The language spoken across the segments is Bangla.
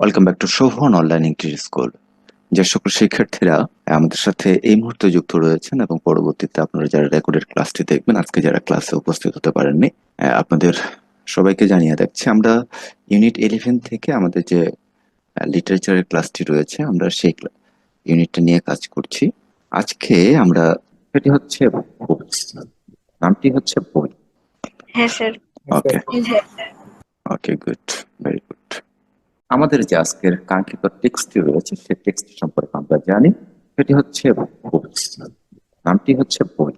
Welcome back to Shovan online English school যে সকল শিক্ষার্থীরা আমাদের সাথে এই মুহূর্তে যুক্ত রয়েছেন এবং পরবর্তীতে আপনারা যারা রেকর্ডেড ক্লাসটি দেখবেন আজকে যারা ক্লাসে উপস্থিত হতে পারেননি আপনাদের সবাইকে জানিয়ে রাখছি আমরা ইউনিট ইলেভেন থেকে আমাদের যে লিটারেচারের ক্লাসটি রয়েছে আমরা সেই ইউনিটটা নিয়ে কাজ করছি। আজকে আমরা সেটি হচ্ছে নামটি হচ্ছে বই। হ্যাঁ sir. Okay okay good very good আমাদের যে আজকের কাঙ্ক্ষিত টেক্সটটি রয়েছে সেই টেক্সট সম্পর্কে আমরা জানি সেটি হচ্ছে। নামটি হচ্ছে বই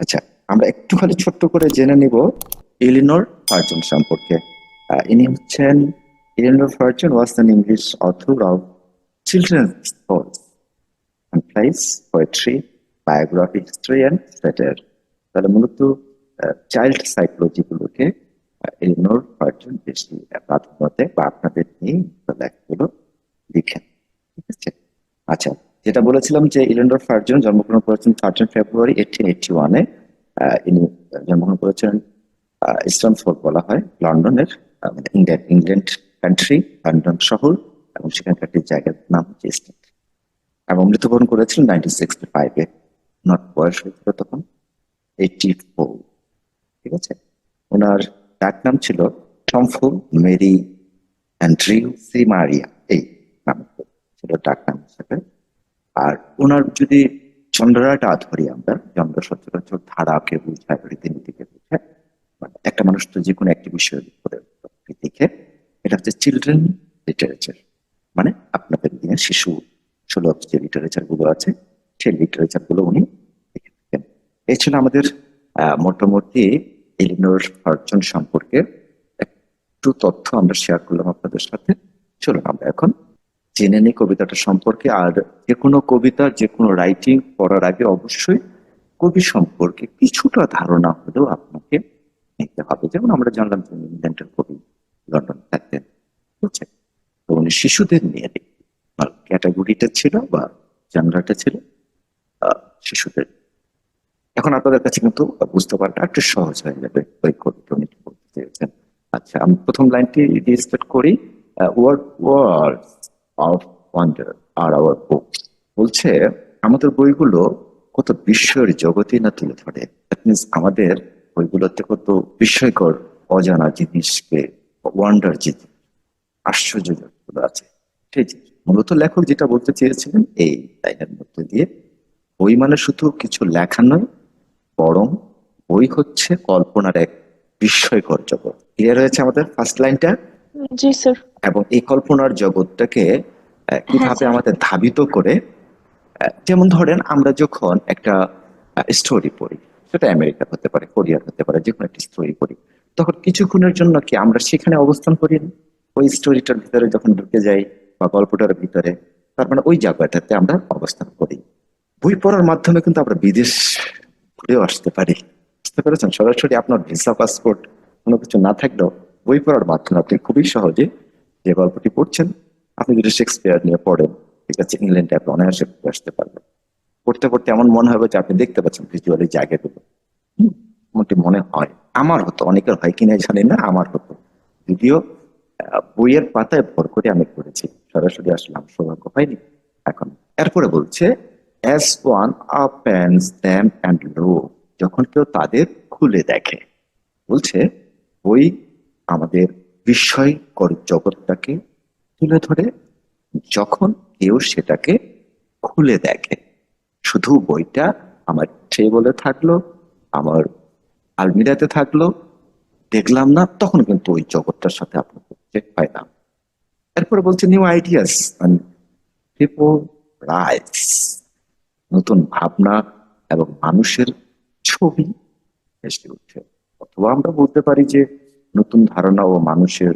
আচ্ছা আমরা একটু খালি ছোট্ট করে জেনে নিব ইলিনোর ফার্জন সম্পর্কে ইনি হচ্ছেন Eleanor Farjeon was an English author of children's stories and plays poetry, biography, history and satire. তাহলে মূলত চাইল্ড সাইকোলজি বেশি বা আপনাদের নিয়ে লেখাগুলো লিখেন, ঠিক আছে? আচ্ছা যেটা বলেছিলাম যে ইলেন্ডর ফার্জন জন্মগ্রহণ করেছেন থার্টিন ফেব্রুয়ারি এইটিন এইটি ওয়ানে ইনি জন্মগ্রহণ করেছেন ইস্টার্নফোর্ড বলা হয়, লন্ডনের মানে ইংল্যান্ড ইংল্যান্ড কান্ট্রি লন্ডন শহর, এবং সেখানকার একটি জায়গার নাম হচ্ছে ইস্টার্ন। এবং মৃত্যুবরণ করেছিলেন নাইনটিন সিক্সটি ফাইভে নট বয়স হয়েছিল তখন এইটি ফোর ঠিক আছে? ওনার ডাক নাম ছিল টমফু মেরি অ্যান্ড্রিউ সি মারিয়া এই নাম ছিল ডাক নাম হিসেবে। আর ওনার যদি চন্দ্রাটা ধরি আমরা, চন্দ্র সচরাচর ধারাকে বুঝায়, রীতিনীতিকে বুঝায়। মানে একটা মানুষ তো যে কোনো একটি বিষয়ের উপরে লিখে এটা হচ্ছে চিলড্রেন লিটারেচার মানে আপনাদের নিয়ে শিশু সুলভ যে লিটারেচারগুলো আছে, সেই লিটারেচারগুলো উনি লিখে থাকেন। এই আমাদের মোটামুটি এলিনোর ফার্জন সম্পর্কে একটু তথ্য আমরা শেয়ার করলাম আপনাদের সাথে। চলুন আমরা এখন জেনে নিই কবিতাটা সম্পর্কে। আর যে কোনো কবিতা, যে কোনো রাইটিং পড়ার আগে অবশ্যই কবি সম্পর্কে কিছুটা ধারণা হলেও আপনাকে নিতে হবে। যেমন আমরা জানলাম যে ইংল্যান্ডের কবি লন্ডন থাকতেন। বুঝছে তো উনি শিশুদের নিয়ে ক্যাটাগরিটা ছিল বা জানলাটা ছিল শিশুদের এখন আপনাদের কাছে কিন্তু বুঝতে পারাটা একটু সহজ হয়ে যাবে ওই কবিতা বলতে চেয়েছেন। আচ্ছা আমি প্রথম লাইনটি স্টার্ট করি। Word words of wonder R our books বলছে, আমাদের বইগুলো কত বিস্ময়ের জগতে না তুলে ধরে। মিনস আমাদের বইগুলোতে কত বিস্ময়কর অজানা জিনিসকে ওয়ান্ডার যে আশ্চর্য আছে। জিনিস মূলত লেখক যেটা বলতে চেয়েছিলেন, এই লাইনের মধ্যে দিয়ে। বই মানে শুধু কিছু লেখা নয় বরং বই হচ্ছে কল্পনার এক বিস্ময়কর জগৎ। ক্লিয়ার হয়েছে আমাদের ফার্স্ট লাইনটা জি স্যার এবং এই কল্পনার জগৎটাকে কীভাবে আমাদের ধাবিত করে যেমন ধরেন আমরা যখন একটা স্টোরি পড়ি সেটা আমেরিকা হতে পারে কোরিয়ার হতে পারে যে কোনো একটা স্টোরি পড়ি তখন কিছুক্ষণের জন্য কি আমরা সেখানে অবস্থান করি না? ওই স্টোরিটার ভিতরে যখন ঢুকে যাই বা গল্পটার ভিতরে তার মানে ওই জায়গাটাতে আমরা অবস্থান করি। বই পড়ার মাধ্যমে কিন্তু আমরা বিদেশ ঘুরেও আসতে পারি। বুঝতে পেরেছেন? সরাসরি আপনার ভিসা পাসপোর্ট কোনো কিছু না থাকলেও বই পড়ার মাধ্যমে আপনি খুবই সহজে যে গল্পটি পড়ছেন আপনি যদি শেক্সপিয়ার নিয়ে পড়েন ঠিক আছে ইংল্যান্ডে আপনি অনায়াসে আসতে পারবেন। পড়তে পড়তে এমন মনে হবে যে আপনি দেখতে পাচ্ছেন ভিজুয়ালি জায়গাগুলো হুম, এমনটি মনে হয়। আমার হতো অনেকের হয় কিনা জানি না আমার হতো। যদিও বইয়ের পাতায় ভর করে আমি পড়েছি। সরাসরি আসলাম সৌভাগ্য হয়নি এখন এরপরে বলছে as one opens them and lo যখন কেউ তাদের খুলে দেখে। বলছে, ওই আমাদের বিস্ময়কর জগৎটাকে তুলে ধরে যখন কেউ সেটাকে খুলে দেখে। শুধু বইটা আমার বলে থাকল, আমার আলমিরাতে থাকল, দেখলাম না, তখন কিন্তু ওই জগৎটার সাথে আপনার পরিচয় হয় না। এরপরে বলছে নিউ আইডিয়াস পিপল রাইটস নতুন ভাবনা এবং মানুষের ছবি ভেসে উঠে অথবা আমরা বলতে পারি যে নতুন ধারণা ও মানুষের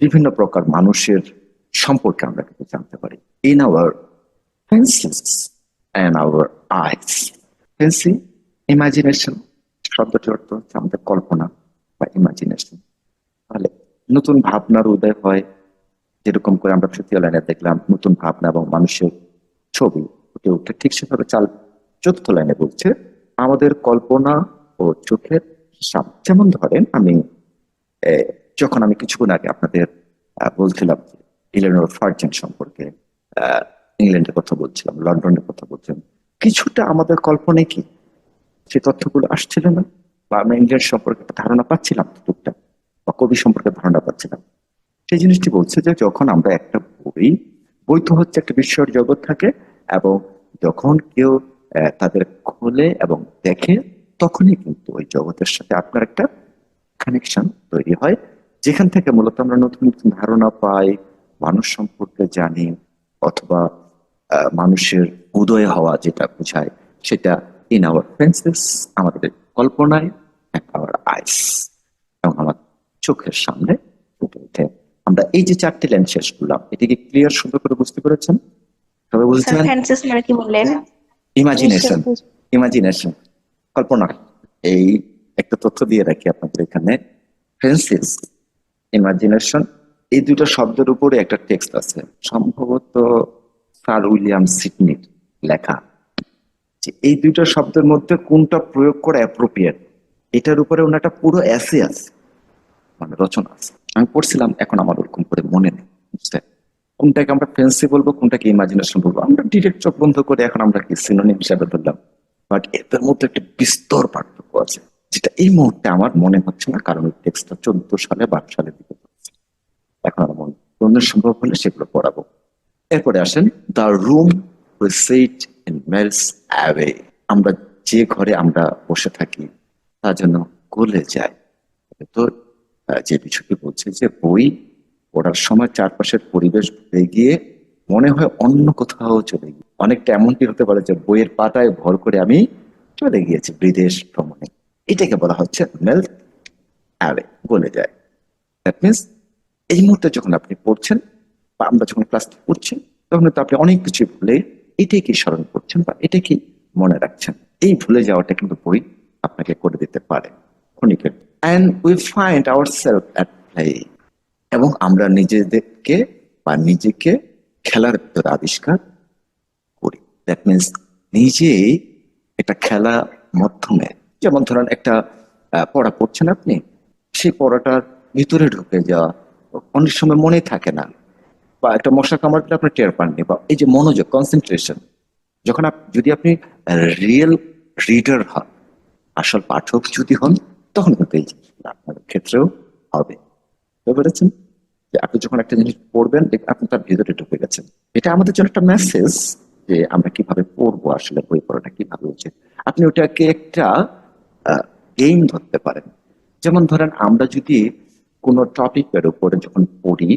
বিভিন্ন প্রকার মানুষের সম্পর্কে আমরা কিন্তু জানতে পারি। In our fancies and our eyes fancy imagination শব্দটির অর্থ হচ্ছে আমাদের কল্পনা বা ইমাজিনেশন তাহলে নতুন ভাবনার উদয় হয়। যেরকম করে আমরা তৃতীয় লাইনে দেখলাম, নতুন ভাবনা এবং মানুষের ছবি। ফুটে ঠিক সেভাবে চাল চতুর্থ লাইনে বলছে, আমাদের কল্পনা ও চোখের সামনে যেমন ধরেন আমি যখন আমি কিছুক্ষণ আগে আপনাদের বলছিলাম ইলেনোর ফার্জেন সম্পর্কে ইংল্যান্ডের কথা বলছিলাম, লন্ডনের কথা বলছিলাম, কিছুটা আমাদের কল্পনায় কি সে তথ্যগুলো আসছিল না? বা আমরা ইংল্যান্ড সম্পর্কে ধারণা পাচ্ছিলাম টুকটাক, বা কবি সম্পর্কে ধারণা পাচ্ছিলাম। সেই জিনিসটি বলছে যে যখন আমরা একটা বই বই তো হচ্ছে একটা বিশ্বর জগৎ থাকে এবং যখন কেউ তাদের খোলে এবং দেখে, তখনই কিন্তু ওই জগতের সাথে আপনার একটা কানেকশন তৈরি হয়। যেখান থেকে মূলত আমরা নতুন নতুন ধারণা পাই, মানুষ সম্পর্কে জানি, অথবা মানুষের উদয় হওয়া যেটা বোঝায়, সেটা ইন আওয়ার সেন্সেস আমাদের কল্পনায় আওয়ার আইস এবং আমার চোখের সামনে ফুটে ওঠে। আমরা এই যে চারটি লাইন শেষ করলাম, এটিকে ক্লিয়ার সুন্দর করে বুঝতে পেরেছেন? মানে কি বললেন? ইমাজিনেশন ইমাজিনেশন কল্পনা। এই একটা তথ্য দিয়ে রাখি আপনাদের এখানে। ফ্রেন্সিস ইমাজিনেশন এই দুটো শব্দের উপরে একটা টেক্সট আছে। সম্ভবত স্যার উইলিয়াম সিডনির লেখা। যে এই দুটো শব্দের মধ্যে কোনটা প্রয়োগ করা অ্যাপ্রোপ্রিয়েট এটার উপরে ওনার একটা পুরো অ্যাসে আছে। মানে রচনা আছে। আমি পড়ছিলাম এখন আমার ওরকম করে মনে নেই। বুঝছেন? কোনটাকে আমরা ফেন্সি বলব, কোনটাকে ইমাজিনেশন বলব। আমরা ডিরেক্ট চোখ বন্ধ করে এখন আমরা কি সিনোনিম হিসাবে ধরলাম। বাট এদের মধ্যে একটা বিস্তর পার্থক্য আছে, যেটা এই মুহূর্তে আমার মনে হচ্ছে না, কারণ ওই টেক্সটটা চোদ্দ সালে, বারো সালে দিকে এখন আমার মনে অন্য সম্ভব হলে সেগুলো পড়াবো। এরপরে আসেন the room sit in miles away আমরা যে ঘরে আমরা বসে থাকি, তা যেন গলে যায়। তো যে বিষয়টি বলছে যে বই পড়ার সময় চারপাশের পরিবেশ ভুলে গিয়ে মনে হয় অন্য কোথাও চলে গিয়ে, অনেকটা এমনটি হতে পারে যে বইয়ের পাতায় ভর করে আমি চলে গিয়েছি বিদেশ ভ্রমণে। এটাকে বলা হচ্ছে মেল্ট অ্যাওয়ে গলে যায়। দ্যাট মিনস এই মুহূর্তে যখন আপনি পড়ছেন বা আমরা যখন ক্লাস করছি তখন তো আপনি অনেক কিছু ভুলে কি স্মরণ করছেন বা এটা কি মনে রাখছেন। এই ভুলে যাওয়াটা কিন্তু বই আপনাকে করে দিতে পারে। ক্ষণিকের and we find our self at play এবং আমরা নিজেদেরকে বা নিজেকে খেলার ভিতরে আবিষ্কার করি। দ্যাট মিনস নিজেই একটা খেলা মাধ্যমে, যেমন ধরেন একটা পড়া পড়ছেন আপনি, সেই পড়াটার ভিতরে ঢুকে যাওয়া, অনেক সময় মনে থাকে না। বা একটা মশা কামড় দিলে আপনি টের পাননি বা এই যে মনোযোগ কনসেন্ট্রেশন যখন যদি আপনি রিয়েল রিডার হন, আসল পাঠক যদি হন, তখন কিন্তু আপনার ক্ষেত্রেও হবে। বুঝতে পেরেছেন? যে আপনি যখন একটা জিনিস পড়বেন আপনি তার ভিতরে ঢুকে গেছেন। এটা আমাদের জন্য একটা মেসেজ যে আমরা কীভাবে পড়ব আসলে, বই পড়াটা কীভাবে উচিত আপনি ওটাকে একটা গেম ধরতে পারেন। যেমন ধরেন আমরা যদি কোনো টপিকের উপরে যখন পড়ি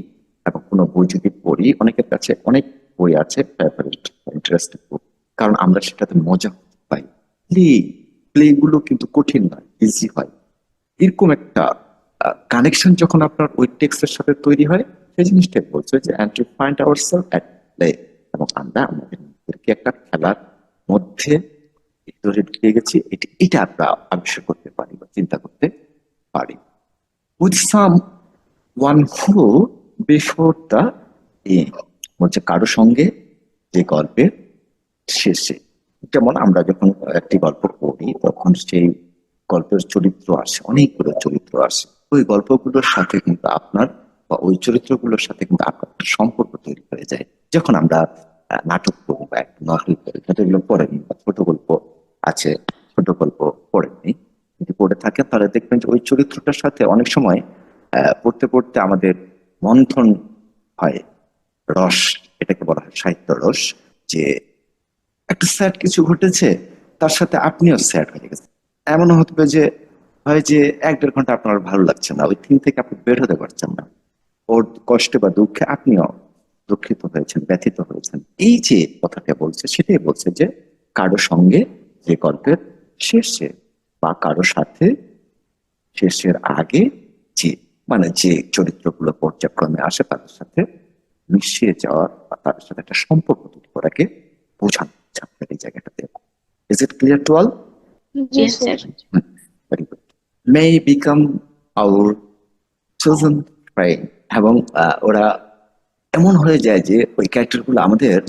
এবং কোনো বই যদি পড়ি, অনেকের কাছে অনেক বই আছে ফেভারিট ইন্টারেস্টিং বুক কারণ আমরা সেটাতে মজা পাই। প্লে প্লে গুলো কিন্তু কঠিন নয় ইজি হয়। এরকম একটা কানেকশন যখন আপনার ওই টেক্সটের সাথে তৈরি হয়, সেই জিনিসটাই বলছে যে and to find our self at play এবং আমরা আমাদের নিজেদেরকে একটা খেলার মধ্যে ভিতরে ঢুকে গেছি। এটি, এটা আমরা আবিষ্কার করতে পারি বা চিন্তা করতে পারি। With someone who before the বলছে, কারও সঙ্গে যে গল্পের শেষে। যেমন আমরা যখন একটি গল্প পড়ি, তখন সেই গল্পের চরিত্র আসে, অনেকগুলো চরিত্র আসে। ওই গল্পগুলোর সাথে কিন্তু আপনার বা ওই চরিত্রগুলোর সাথে কিন্তু আপনার একটা সম্পর্ক তৈরি হয়ে যায়। যখন আমরা নাটক পড়ি বা একটা নাটক পড়ি এগুলো পড়েনি বা ছোট গল্প আছে, ছোট গল্প পড়েননি যদি পড়ে থাকেন, তাহলে দেখবেন যে ওই চরিত্রটার সাথে অনেক সময় পড়তে পড়তে আমাদের মন্থন হয়, রস, এটাকে বলা হয় সাহিত্য রস, যে একটা স্যাড কিছু ঘটেছে, তার সাথে আপনিও স্যাড হয়ে গেছেন। এমন হতে যে হয় যে এক দেড় ঘণ্টা আপনার ভালো লাগছে না। ওই থিম থেকে আপনি বের হতে পারছেন না। ওর কষ্টে বা দুঃখে আপনিও দুঃখিত হয়েছেন ব্যথিত হয়েছেন। এই যে কথাটা বলছে সেটাই বলছে যে কারও সঙ্গে যে গল্পের শেষে বা কারও সাথে শেষের আগে যে মানে যে চরিত্রগুলো পর্যায়ক্রমে আসে তাদের সাথে মিশিয়ে যাওয়ার বা তাদের সাথে একটা সম্পর্ক তৈরি করাকে বোঝানো এই জায়গাটাতে। Is it clear to all. Very good may become our chosen friend এবং ওরা এমন হয়ে যায় যে ওই ক্যারেক্টারগুলো আমাদের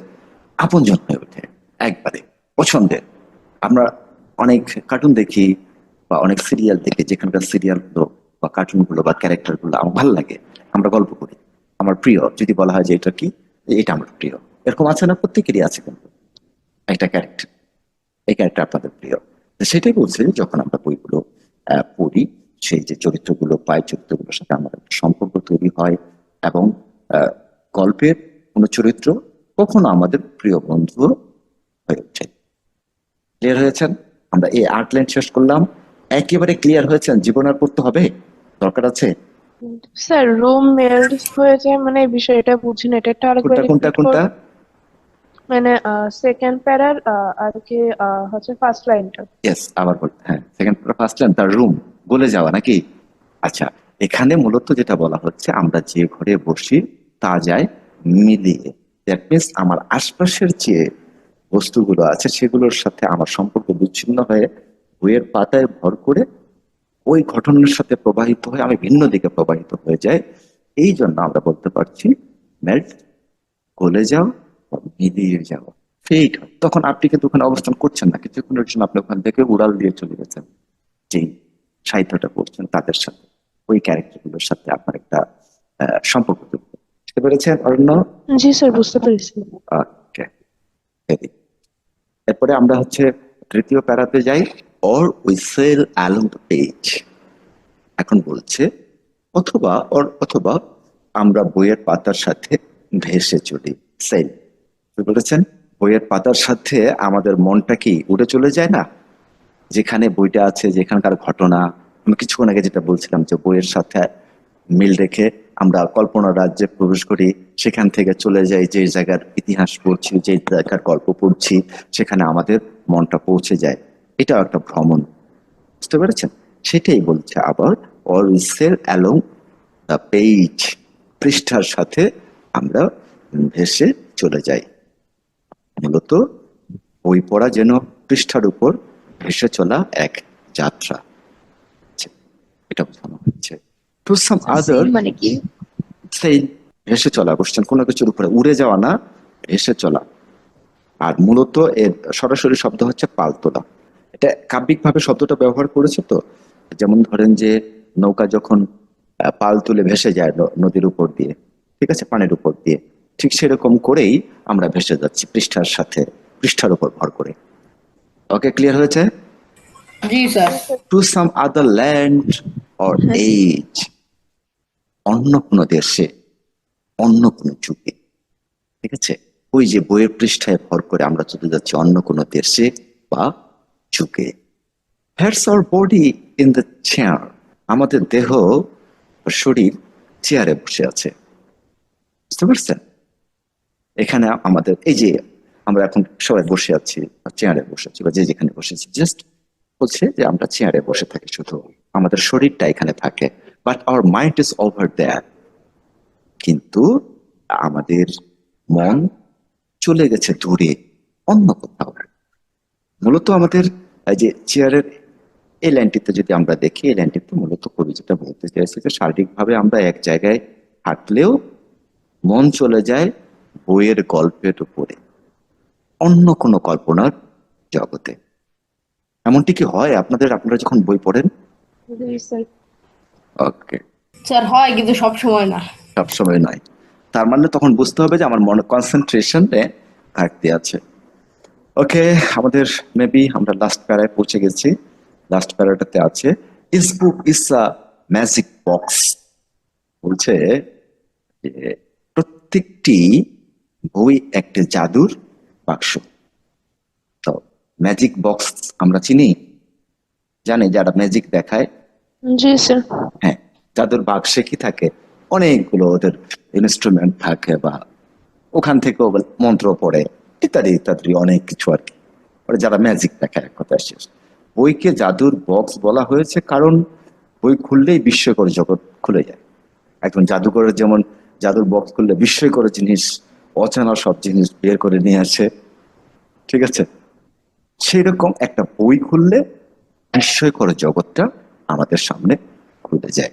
আপনজন হয়ে ওঠে একবারে, পছন্দের। আমরা অনেক কার্টুন দেখি বা অনেক সিরিয়াল দেখি, যেখানকার সিরিয়ালগুলো বা কার্টুনগুলো বা ক্যারেক্টারগুলো আমার ভালো লাগে, আমরা গল্প করি। আমার প্রিয়, যদি বলা হয় যে এটা কি, এটা আমার প্রিয়। এরকম আছে না? প্রত্যেকেরই আছে কিন্তু একটা ক্যারেক্টার। এই ক্যারেক্টার আপনাদের প্রিয়। সেটাই বলছে যখন আমরা বইগুলো পড়ি সেই যে চরিত্রগুলো পাই চরিত্রগুলোর সাথে আমার সম্পর্ক তৈরি হয় এবং গল্পের কোনো চরিত্র কখনো আমাদের প্রিয় বন্ধু হয়ে ওঠে ক্লিয়ার হয়েছেন? আমরা এই আর্ট লাইন শেষ করলাম। একেবারে ক্লিয়ার হয়েছেন? জীবন আর পড়তে হবে? দরকার আছে? স্যার রুম মেল্ট হয়ে যায় মানে বিষয়টা বুঝি না এটা একটু আরেকবার কোনটা কোনটা। মানে সেকেন্ড প্যারার আর কি হচ্ছে ফার্স্ট লাইনটা ইয়েস আবার বলতে হ্যাঁ সেকেন্ড ফার্স্ট লাইন তার রুম গলে যাওয়া নাকি? আচ্ছা এখানে মূলত যেটা বলা হচ্ছে, আমরা যে ঘরে বসি, তা যায় মিলিয়ে। দ্যাট মিনস আমার আশপাশের যে বস্তুগুলো আছে, সেগুলোর সাথে আমার সম্পর্ক বিচ্ছিন্ন হয়ে বইয়ের পাতায় ভর করে ওই ঘটনার সাথে প্রবাহিত হয়ে, আমি ভিন্ন দিকে প্রবাহিত হয়ে যাই। এই জন্য আমরা বলতে পারছি মেল্ট গলে যাও বা মিলিয়ে যাও ফেক তখন আপনি কিন্তু ওখানে অবস্থান করছেন না। কিছুক্ষণের জন্য আপনি ওখান থেকে উড়াল দিয়ে চলে গেছেন। যেই সাহিত্যটা পড়ছেন তাদের সাথে। ওই ক্যারেক্টারগুলোর সাথে আপনার একটা সম্পর্ক তৈরি বুঝতে পেরেছেন অরণ্য? জি স্যার বুঝতে পেরেছি। ওকে এরপরে আমরা হচ্ছে তৃতীয় প্যারাতে যাই। Or we sail along the page এখন বলছে অথবা অর অথবা আমরা বইয়ের পাতার সাথে ভেসে চলি সেল বলেছেন বইয়ের পাতার সাথে আমাদের মনটা কি উড়ে চলে যায় না? যেখানে বইটা আছে, যেখানকার ঘটনা, আমি কিছুক্ষণ আগে যেটা বলছিলাম যে বইয়ের সাথে মিল রেখে আমরা কল্পনা রাজ্যে প্রবেশ করি, সেখান থেকে চলে যাই, যে জায়গার ইতিহাস পড়ছি, যে জায়গার গল্প পড়ছি, সেখানে আমাদের মনটা পৌঁছে যায়। এটাও একটা ভ্রমণ। বুঝতে পেরেছেন? সেটাই বলছে আবার or we sail along the page পৃষ্ঠার সাথে আমরা ভেসে চলে যাই। মূলত বই পড়া যেন পৃষ্ঠার উপর ভেসে চলা এক যাত্রা। আচ্ছা, এটা বোঝানো হচ্ছে। টু সাম আদার মানে কি? সেই ভেসে চলা বসছেন কোনো কিছুর উপরে উড়ে যাওয়া না ভেসে চলা। আর মূলত এর সরাসরি শব্দ হচ্ছে পাল তোলা এটা কাব্যিক ভাবে শব্দটা ব্যবহার করেছে তো? যেমন ধরেন যে নৌকা যখন পাল তুলে ভেসে যায় নদীর উপর দিয়ে ঠিক আছে? পানির উপর দিয়ে। ঠিক সেরকম করেই আমরা ভেসে যাচ্ছি পৃষ্ঠার সাথে পৃষ্ঠার উপর ভর করে। ওকে ক্লিয়ার হয়েছে? To some other land or age অন্য কোনো দেশে অন্য কোনো যুগে। ঠিক আছে? ওই যে বইয়ের পৃষ্ঠায় ভর করে আমরা চলে যাচ্ছি অন্য কোনো দেশে বা যুগে। That's our body in the chair আমাদের দেহ শরীর চেয়ারে বসে আছে। বুঝতে পারছেন? এখানে আমাদের, এই যে আমরা এখন সবাই বসে আছি চেয়ারে বসে আছি, বা যে যেখানে বসেছি জাস্ট বলছে যে আমরা চেয়ারে বসে থাকি শুধু। আমাদের শরীরটা এখানে থাকে but our mind is over there কিন্তু আমাদের মন চলে গেছে দূরে, অন্য কোথাও। মূলত আমাদের যে চেয়ারের, এই লাইনটিতে যদি আমরা দেখি, এই লাইনটিতে মূলত কবি যেটা বলতে চাইছে যে শারীরিকভাবে আমরা এক জায়গায় হাঁটলেও মন চলে যায় বইয়ের গল্পের উপরে। অন্য কোনো কল্পনার জগতে। এমনটি কি হয়? আপনাদের আপনারা যখন বই পড়েন? ওকে স্যার হয় কিন্তু সব সময় না। সবসময় নয়। তার মানে তখন বুঝতে হবে যে আমার মনে কনসেন্ট্রেশনে ঘাটতি আছে। ওকে আমাদের মেবি আমরা লাস্ট প্যারায় পৌঁছে গেছি। লাস্ট প্যারাটাতে আছে ইস book is a magic box বলছে যে প্রত্যেকটি বই একটি জাদুর বাক্স। তো ম্যাজিক বক্স আমরা চিনি? জানি যারা ম্যাজিক দেখায়। জি স্যার হ্যাঁ জাদুর বাক্সে কি থাকে? অনেকগুলো ওদের ইনস্ট্রুমেন্ট থাকে বা ওখান থেকে মন্ত্র পড়ে ইত্যাদি ইত্যাদি অনেক কিছু আর কি। যারা ম্যাজিক দেখায় এক কথা শেষ। বইকে জাদুর বক্স বলা হয়েছে কারণ বই খুললেই বিস্ময়কর জগৎ খুলে যায়। একজন জাদুকরের যেমন জাদুর বক্স খুললে বিস্ময়কর জিনিস অচেনা সব জিনিস বের করে নিয়ে আসে। ঠিক আছে? সেই রকম একটা বই খুললে বিস্ময়কর জগৎটা আমাদের সামনে খুলে যায়।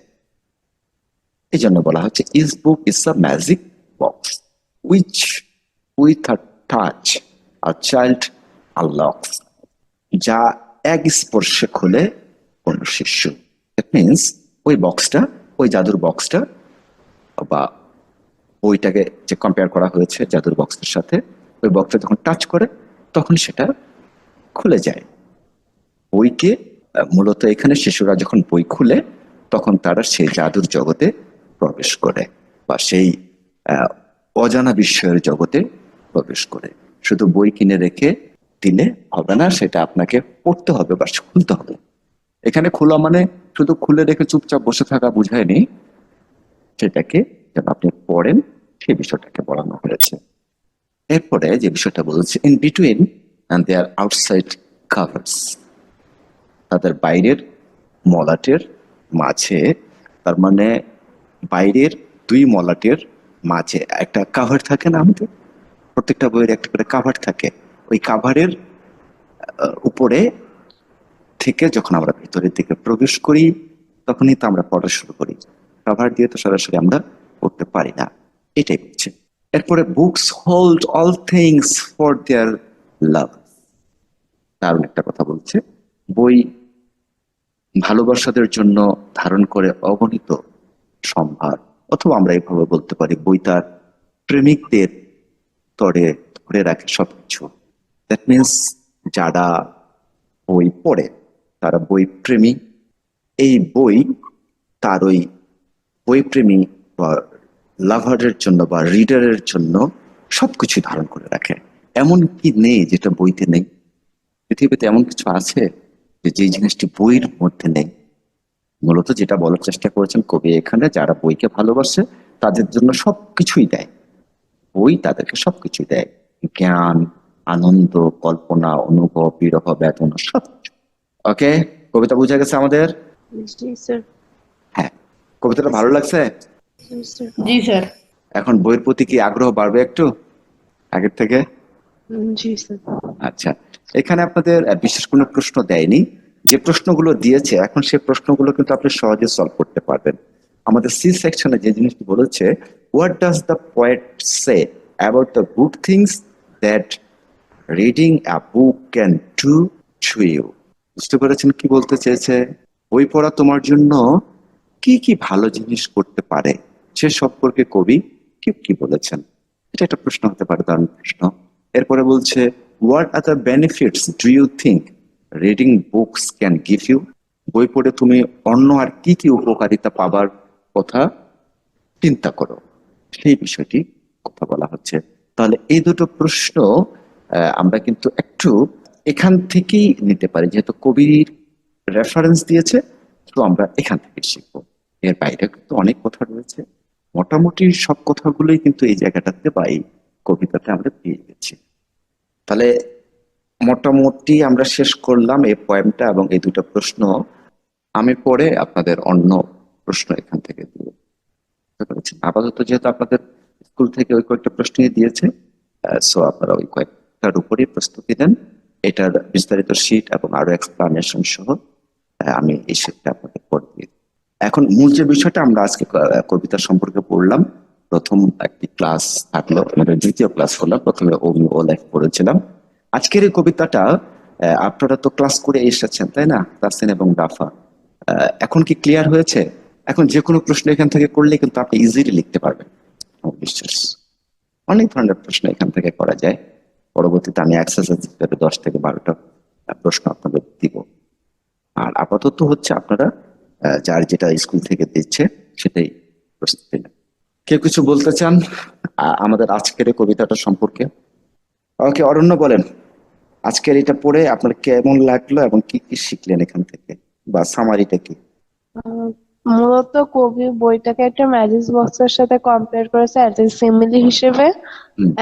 এই জন্য বলা হচ্ছে is book is a magic box which with a touch a child unlocks যা এক স্পর্শে খুলে কোন শিশু। ইট মিনস ওই বক্সটা ওই জাদুর বক্সটা বা বইটাকে যে কম্পেয়ার করা হয়েছে জাদুর বক্সের সাথে, ওই বক্সটা যখন টাচ করে, তখন সেটা খুলে যায়। বইকে মূলত এখানে শিশুরা যখন বই খুলে, তখন তারা সেই জাদুর জগতে প্রবেশ করে বা সেই অজানা বিষয়ের জগতে প্রবেশ করে। শুধু বই কিনে রেখে দিলে হবে না, সেটা আপনাকে পড়তে হবে বা খুলতে হবে। এখানে খোলা মানে শুধু খুলে রেখে চুপচাপ বসে থাকা বুঝায়নি। সেটাকে যেন আপনি পড়েন সেই বিষয়টাকে বলানো হয়েছে। এরপরে যে বিষয়টা বলছে in between and their outside covers তাদের বাইরের মলাটের মাঝে, তার মানে বাইরের দুই মলাটের মাঝে একটা কাভার থাকে না আমাদের? প্রত্যেকটা বইয়ের একটা করে কাভার থাকে। ওই কাভারের উপরে থেকে যখন আমরা ভিতরের দিকে প্রবেশ করি, তখনই তো আমরা পড়া শুরু করি। কাভার দিয়ে তো সরাসরি আমরা পড়তে পারি না। এটাই বলছে এরপরে books hold all things for their love দারুণ একটা কথা বলছে। বই ভালোবাসাদের জন্য ধারণ করে অগণিত সম্ভার। অথবা আমরা এইভাবে বলতে পারি, বই তার প্রেমিকদের তরে ধরে রাখে সবকিছু। দ্যাট মিনস যারা বই পড়ে, তারা বই প্রেমী। এই বই তার ওই বই প্রেমী লাভারের জন্য বা রিডারের জন্য সবকিছু ধারণ করে রাখে। এমন কি নেই যেটা বইতে নেই? পৃথিবীতে এমন কিছু আছে যে যে জিনিসটি বইয়ের মধ্যে নেই? মূলত যেটা বলার চেষ্টা করেছেন কবি এখানে যারা বইকে ভালোবাসে তাদের জন্য সবকিছুই দেয়। বই তাদেরকে সবকিছুই দেয়। জ্ঞান আনন্দ কল্পনা অনুভব বিরহ বেদনা সবকিছু। ওকে কবিতা বুঝা গেছে আমাদের? হ্যাঁ। কবিতাটা ভালো লাগছে? জি স্যার। এখন বইয়ের প্রতি কি আগ্রহ বাড়বে একটু? আগের থেকে? জি স্যার। আচ্ছা। এখানে আপনাদের বিশেষ কোনো প্রশ্ন দেয়নি। যে প্রশ্নগুলো দিয়েছে এখন সেই প্রশ্নগুলো কিন্তু আপনি সহজে সলভ করতে পারবেন। আমাদের সি সেকশনে যে জিনিসটি বলেছে what does the poet say about the good things that reading a book can do to you বুঝতে পেরেছেন কি বলতে চেয়েছে? বই পড়া তোমার জন্য কি কি ভালো জিনিস করতে পারে সে সম্পর্কে কবি কি কি বলেছেন? এটা একটা প্রশ্ন হতে পারে, দারুণ প্রশ্ন। এরপরে বলছে what are the benefits do you think reading books can give you বই পড়ে তুমি অন্য আর কি কি উপকারিতা পাবার কথা চিন্তা করো। সেই বিষয়টি কথা বলা হচ্ছে। তাহলে এই দুটো প্রশ্ন আমরা কিন্তু একটু এখান থেকেই নিতে পারি। যেহেতু কবির রেফারেন্স দিয়েছে, তো আমরা এখান থেকে শিখব। এর বাইরে কিন্তু অনেক কথা রয়েছে। মোটামুটি সব কথাগুলোই কিন্তু এই জায়গাটাতে বা এই কবিতাতে আমরা পেয়ে গেছি। তাহলে মোটামুটি আমরা শেষ করলাম এই পয়েমটা এবং এই দুটো প্রশ্ন। আমি পরে আপনাদের অন্য প্রশ্ন এখান থেকে পেরেছেন? আপাতত যেহেতু আপনাদের স্কুল থেকে ওই কয়েকটা প্রশ্নই দিয়েছে সো আপনারা ওই কয়েকটার উপরই প্রস্তুতি দেন এটার বিস্তারিত শীট এবং আরও এক্সপ্লানেশন সহ আমি এই শীটটা আপনাদের পরে দিয়ে। এখন মূল যে বিষয়টা আমরা আজকে কবিতা সম্পর্কে পড়লাম, প্রথম একটি ক্লাস থাকল আমাদের দ্বিতীয় ক্লাস হলো, প্রথমে ওমি ও লাইফ পড়েছিলাম। আজকের এই কবিতাটা আপনারা তো ক্লাস করে এসেছেন, তাই না? তাসিন এবং রাফা এখন কি ক্লিয়ার হয়েছে? এখন যে কোনো প্রশ্ন এখান থেকে করলে কিন্তু আপনি ইজিলি লিখতে পারবেন। বিশ্বাস। অনেক ধরনের প্রশ্ন এখান থেকে করা যায়। পরবর্তীতে আমি এক্সারসাইজ দশ থেকে বারোটা প্রশ্ন আপনাদের দিব। আর আপাতত হচ্ছে আপনারা যার যেটা স্কুল থেকে দিচ্ছে, সেটাই প্রস্তুত কেউ কিছু বলতে চান? আমাদের আজকের কবিতাটা সম্পর্কে? ওকে অরণ্য বলেন, আজকের এটা পড়ে আপনার কেমন লাগল এবং কি কি শিখলেন এখান থেকে? বা সামারিটা কি? মূলত কবি বইটাকে একটা ম্যাজিক বক্সের সাথে কম্পেয়ার করেছে অ্যাজ এ সিমিলি হিসেবে।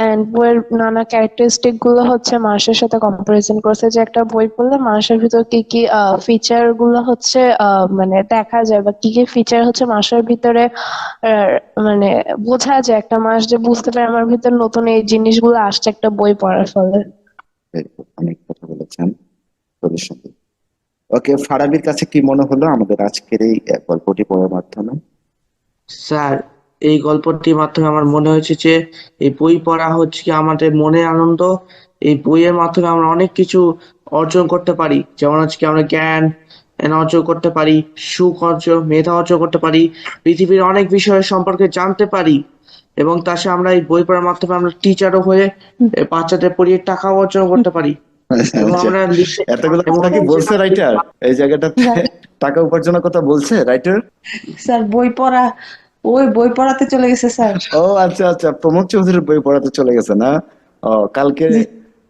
এন্ড বইয়ের নানা ক্যারেক্টারিস্টিকগুলো হচ্ছে মানুষের সাথে কম্পারিজন করেছে যে একটা বই পড়লে মানুষের ভিতর কি কি ফিচারগুলো হচ্ছে মানে দেখা যায় বা কি কি ফিচার হচ্ছে মানুষের ভিতরে মানে বোঝা যায় একটা মানুষ যে বুঝতে পারে আমার ভিতর নতুন এই জিনিসগুলো আসছে একটা বই পড়ার ফলে অনেক কথা বলেছেন ওকে ফারাবির কাছে কি মনে হলো আমাদের আজকের এই গল্পটি পড়ার মাধ্যমে? স্যার এই গল্পটির মাধ্যমে আমার মনে হয়েছে যে, এই বই পড়া হচ্ছে কি আমাদের মনের আনন্দ। এই বইয়ের মাধ্যমে আমরা অনেক কিছু অর্জন করতে পারি। যেমন আজকে আমরা জ্ঞান অর্জন করতে পারি, সুখ অর্জন, মেধা অর্জন করতে পারি, পৃথিবীর অনেক বিষয় সম্পর্কে জানতে পারি। এবং তার সাথে আমরা এই বই পড়ার মাধ্যমে আমরা টিচারও হয়ে বাচ্চাদের পড়িয়ে টাকা অর্জন করতে পারি। লিখতে- আচ্ছা, এতগুলো কথা কি বলছে রাইটার এই জায়গাটাতে টাকা উপার্জনের কথা বলছে রাইটার স্যার বই পড়া ওই বই পড়াতে চলে গেছে স্যার। ও আচ্ছা আচ্ছা প্রমোদ চৌধুরীর বই পড়াতে চলে গেছে না? ও কালকে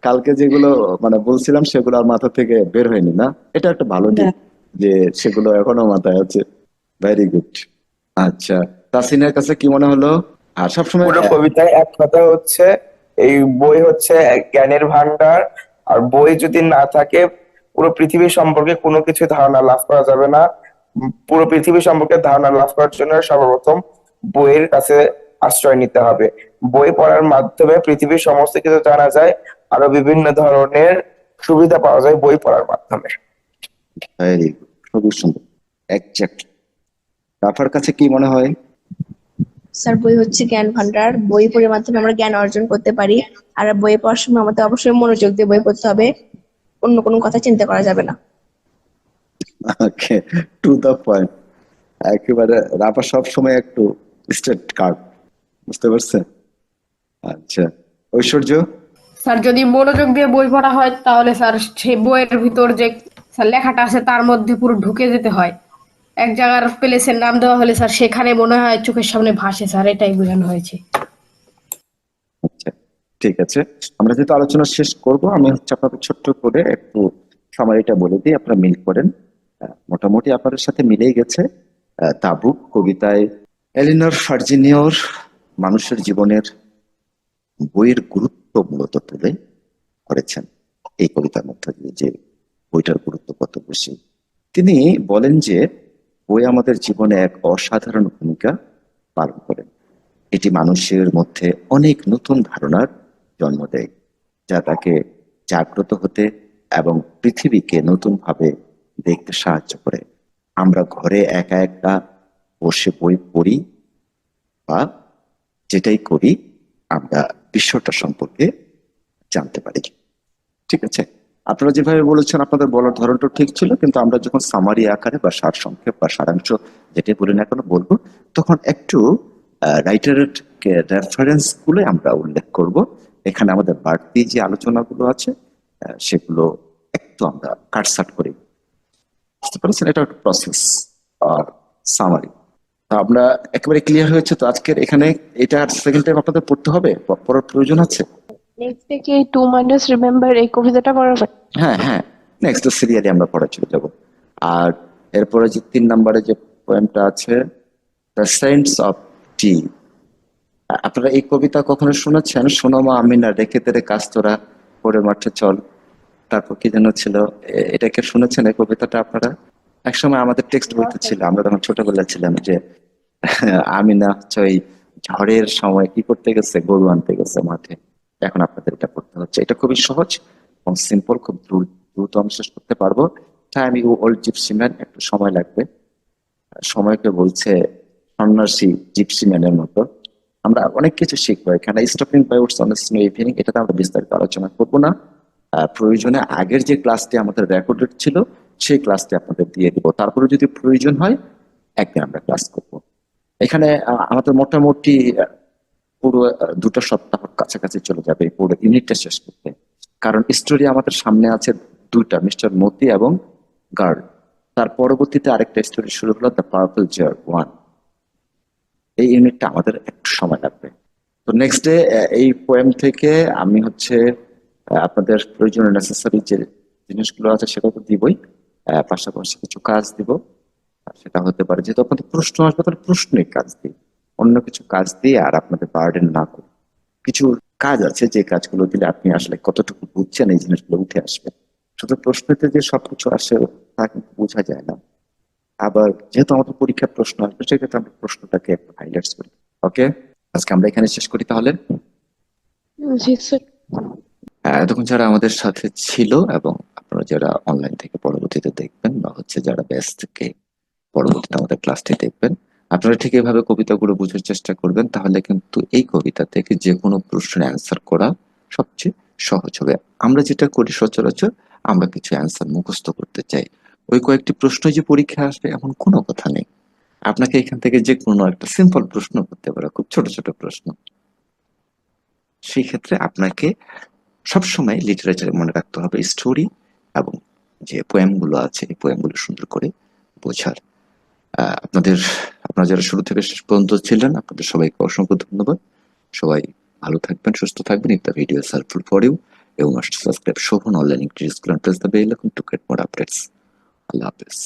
কালকে যেগুলো মানে বলছিলাম সেগুলো আর মাথা থেকে বের হয়নি না? এটা একটা ভালো দিক যে সেগুলো এখনও মাথায় আছে। ভেরি গুড আচ্ছা তাসিনের কাছে কি মনে হলো? আর সবসময় পুরো কবিতায় এক কথা হচ্ছে এই বই হচ্ছে জ্ঞানের ভান্ডার আর বই যদি না থাকে, পুরো পৃথিবী সম্পর্কে কোনো কিছু ধারণা লাভ করা যাবে না। পুরো পৃথিবী সম্পর্কে ধারণা লাভ করার জন্য সর্বপ্রথম বইয়ের কাছে আশ্রয় নিতে হবে। বই পড়ার মাধ্যমে পৃথিবীর সমস্ত কিছু জানা যায়, আরও বিভিন্ন ধরনের সুবিধা পাওয়া যায় বই পড়ার মাধ্যমে। রাফার কাছে কি মনে হয়? স্যার বই হচ্ছে জ্ঞান ভান্ডার বই পড়ার মাধ্যমে আমরা জ্ঞান অর্জন করতে পারি। আর বই পড়ার সময় আমাদের অবশ্যই মনোযোগ দিয়ে বই পড়তে হবে। অন্য কোনো কথা চিন্তা করা যাবে না। ওকে টু দ্য পয়েন্ট একেবারে রাফা সব সময় একটু স্টেট কার্ড বুঝতে পারছেন? আচ্ছা ঐশ্বর্য? স্যার যদি মনোযোগ দিয়ে বই পড়া হয় তাহলে স্যার সেই বইয়ের ভিতর যে স্যার লেখাটা আছে তার মধ্যে পুরো ঢুকে যেতে হয়। এক জায়গার প্লেসের নাম দেওয়া হলে স্যার সেখানে মনে হয় চোখের সামনে ভাসে স্যার এটাই বোঝানো হয়েছে। আচ্ছা ঠিক আছে। আমরা যেহেতু আলোচনা শেষ করব আমি হচ্ছে আপনাদের ছোট্ট করে একটু সামারিটা বলে দিই আপনারা মিল করেন। মোটামুটি আপনাদের সাথে মিলেই গেছে। আহ, তাবু কবিতায় এলিনর ফার্জিনিয়র মানুষের জীবনের বইয়ের গুরুত্ব মূলত তুলে করেছেন এই কবিতার মধ্যে দিয়ে যে বইটার গুরুত্ব কত বেশি। তিনি বলেন যে বই আমাদের জীবনে এক অসাধারণ ভূমিকা পালন করে এটি মানুষের মধ্যে অনেক নতুন ধারণার জন্ম দেয়, যা তাকে জাগ্রত হতে এবং পৃথিবীকে নতুন ভাবে দেখতে সাহায্য করে। আমরা ঘরে একা একা বসে বই পড়ি বা যেটাই করি, আমরা বিশ্বটা সম্পর্কে জানতে পারি। ঠিক আছে? আপনারা যেভাবে বলেছেন, আপনাদের বলার ধরনটা ঠিক ছিল, কিন্তু আমরা যখন সামারি আকারে বা সার সংক্ষেপ বা সারাংশ যেটাই বলি না কেন বলব, তখন একটু রাইটারের রেফারেন্সগুলো আমরা উল্লেখ করব। এখানে আমাদের বাড়তি যে আলোচনাগুলো আছে সেগুলো একটু আমরা কাটসাট করি। বুঝতে পারছেন? এটা একটা প্রসেস আর সামারি তা আমরা একেবারে ক্লিয়ার হয়েছে, তো আজকের এখানে এটা সেকেন্ড টাইম আপনাদের পড়তে হবে? পড়ার প্রয়োজন আছে? নেক্সট ডে কি টু মাইনাস রিমেম্বার এই কবিতাটা পড়া হ্যাঁ হ্যাঁ। নেক্সট সিরিয়ালি আমরা পড়া চলে যাব আর এরপরে যে তিন নম্বরে যে পোয়েমটা আছে দ্য সেন্টস অফ টি আপনারা এই কবিতা কখনো শুনেছেন? সোনামা আমি না রেখে তেরে কাস্তরা পরে মাঠে চল। তারপর কি যেন ছিল? এটাকে শুনেছেন এই কবিতাটা আপনারা? একসময় আমাদের টেক্সট বইতে ছিল আমরা তখন ছোটবেলা ছিলাম যে আমি না হচ্ছে ওই ঝড়ের সময় কি করতে গেছে? গরু আনতে গেছে মাঠে। এখন আপনাদের এটা করতে হচ্ছে। এটা খুবই সহজ এবং সিম্পল খুব দ্রুত আমি শেষ করতে পারব। Time you old gypsy man একটু সময় লাগবে। সময়কে বলছে সন্ন্যাসী জিপসি ম্যানের মতো। আমরা অনেক কিছু শিখব এখানে। Stopping by woods on snow evening এটাতে আমরা বিস্তারিত আলোচনা করব না। প্রয়োজনে আগের যে ক্লাসটি আমাদের রেকর্ডেড ছিল, সেই ক্লাসটি আপনাদের দিয়ে দিব। তারপরে যদি প্রয়োজন হয়, একদিন আমরা ক্লাস করব। এখানে আমাদের মোটামুটি পুরো দুটো সপ্তাহ কাছাকাছি চলে যাবে পুরো ইউনিটটা শেষ করতে। কারণ স্টোরি আমাদের সামনে আছে দুইটা, মিস্টার মতি এবং গার্ল। তার পরবর্তীতে আরেকটা স্টোরি শুরু হলো দ্য পাওয়ারফুল জার ওয়ান এই ইউনিটটা আমাদের একটু সময় লাগবে। তো নেক্সট ডে এই পোয়েম থেকে আমি হচ্ছে আপনাদের প্রয়োজনীয় নেসেসারি যে জিনিসগুলো আছে সেটা তো দিবই। পাশাপাশি কিছু কাজ দিব। সেটা হতে পারে যেহেতু আপনাদের প্রশ্ন আসবে, তাহলে প্রশ্নের কাজ দিই। অন্য কিছু কাজ দিয়ে আর আপনাদের বার্ডেন না করি। কিছু কাজ আছে যে কাজগুলো দিলে আপনি আসলে কতটুকু বুঝছেন এই জিনিসগুলো উঠে আসবে। শুধু প্রশ্নতে যে সবকিছু আসে তা কিন্তু বোঝা যায় না। আবার যেহেতু আমাদের পরীক্ষার প্রশ্ন আসবে সেক্ষেত্রে আমরা প্রশ্নটাকে একটু হাইলাইটস করি। ওকে আজকে আমরা এখানে শেষ করি তাহলে? আহ, এতক্ষণ যারা আমাদের সাথে ছিল এবং আপনারা যারা অনলাইন থেকে পরবর্তীতে দেখবেন বা হচ্ছে যারা ব্যাস থেকে পরবর্তীতে আমাদের ক্লাসটি দেখবেন আপনারা ঠিক এভাবে কবিতাগুলো বোঝার চেষ্টা করবেন, তাহলে কিন্তু এই কবিতা থেকে যে কোনো প্রশ্নের অ্যান্সার করা সবচেয়ে সহজ হবে। আমরা যেটা করি সচরাচর, আমরা কিছু অ্যান্সার মুখস্থ করতে চাই। ওই কয়েকটি প্রশ্ন যে পরীক্ষা আসবে এমন কোনো কথা নেই। আপনাকে এখান থেকে যে কোনো একটা সিম্পল প্রশ্ন করতে পারে, খুব ছোট ছোট প্রশ্ন। সেই ক্ষেত্রে আপনাকে সবসময় লিটারেচারে মনে রাখতে হবে স্টোরি এবং যে পোয়েমগুলো আছে, এই পোয়েমগুলো সুন্দর করে বোঝার। আপনাদের, আপনারা যারা শুরু থেকে শেষ পর্যন্ত ছিলেন, আপনাদের সবাইকে অসংখ্য ধন্যবাদ। সবাই ভালো থাকবেন, সুস্থ থাকবেন। If video helpful for you এবং must subscribe Shovan online English press the bell icon to get more updates আল্লাহ হাফেজ।